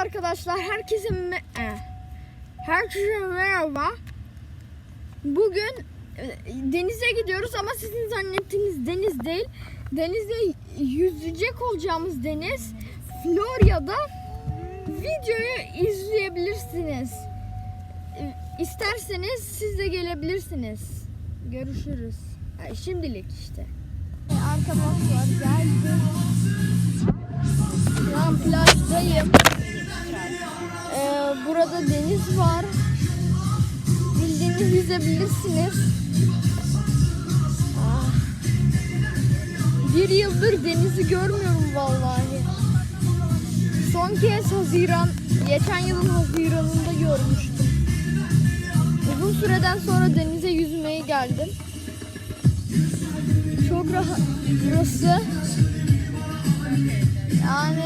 arkadaşlar herkese me- e, herkese merhaba. Bugün e, denize gidiyoruz ama sizin zannettiğiniz deniz değil. Denizde yüzecek olacağımız deniz Florya'da videoyu izleyebilirsiniz. E, İsterseniz siz de gelebilirsiniz. Görüşürüz. Ay, şimdilik işte. Arkadaşlar geldim. An plajdayım. Burada deniz var. Bildiğiniz yüzebilirsiniz. Ah. Bir yıldır denizi görmüyorum vallahi. Son kez Haziran, geçen yılın Haziran'ında görmüştüm. Uzun süreden sonra denize yüzmeye geldim. Çok rahat burası. Yani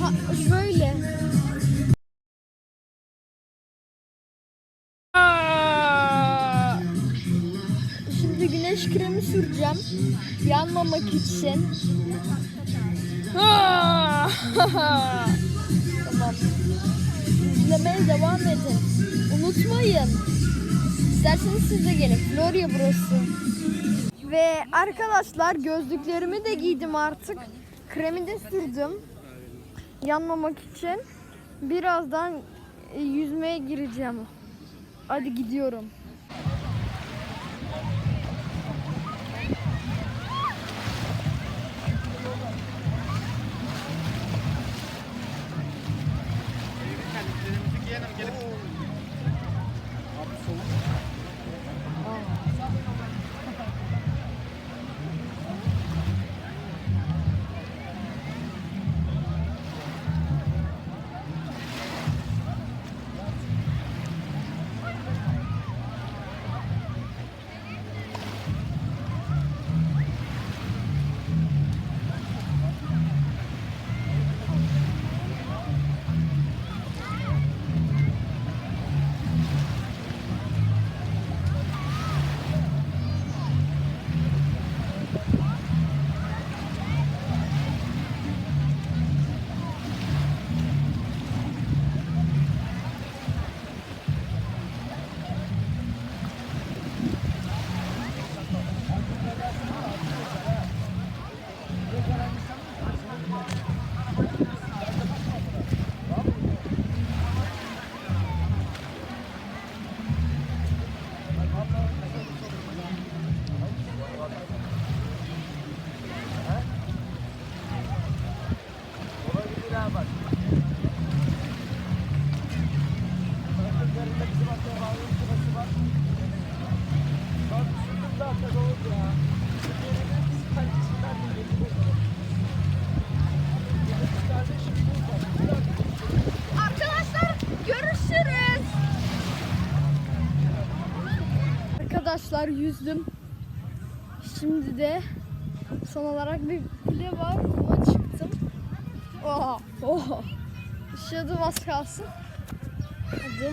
ha, şöyle. Kremi süreceğim. Yanmamak için. tamam. İzlemeye devam edin. Unutmayın. İsterseniz siz de gelin. Florya burası. Ve arkadaşlar gözlüklerimi de giydim artık. Kremi de sürdüm. Yanmamak için. Birazdan e, yüzmeye gireceğim. Hadi gidiyorum. Arkadaşlar Arkadaşlar yüzdüm. Şimdi de son olarak bir kule var. Ona çıktım. Oha. Oha. Düşüyordum az kalsın. Hadi.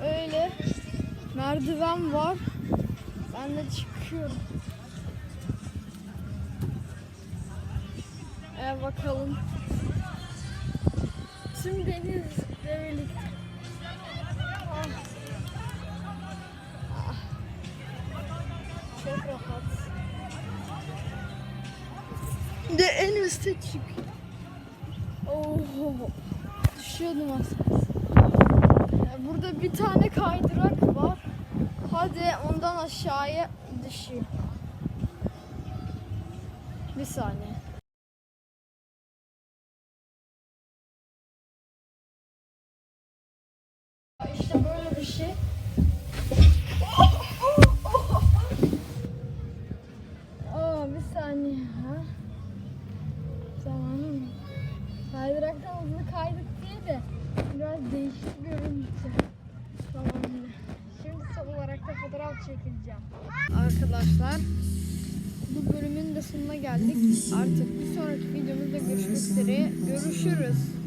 Öyle. Merdiven var. Ben de çıkıyorum. Ee, bakalım. Tüm denizle birlikte. Çok rahat. De en üstte çık. Oh. Düşüyordum az Burada bir tane kaydırak var. Hadi ondan aşağıya düşüyor. Bir saniye. Bir şey. Aa bir saniye ha. Tamam. Kaydıraktan hızlı kaydık diye de biraz değişik görüntü. Tamamdır. Şimdi son olarak da fotoğraf çekileceğim. Arkadaşlar bu bölümün de sonuna geldik. Artık bir sonraki videomuzda görüşmek üzere. Görüşürüz.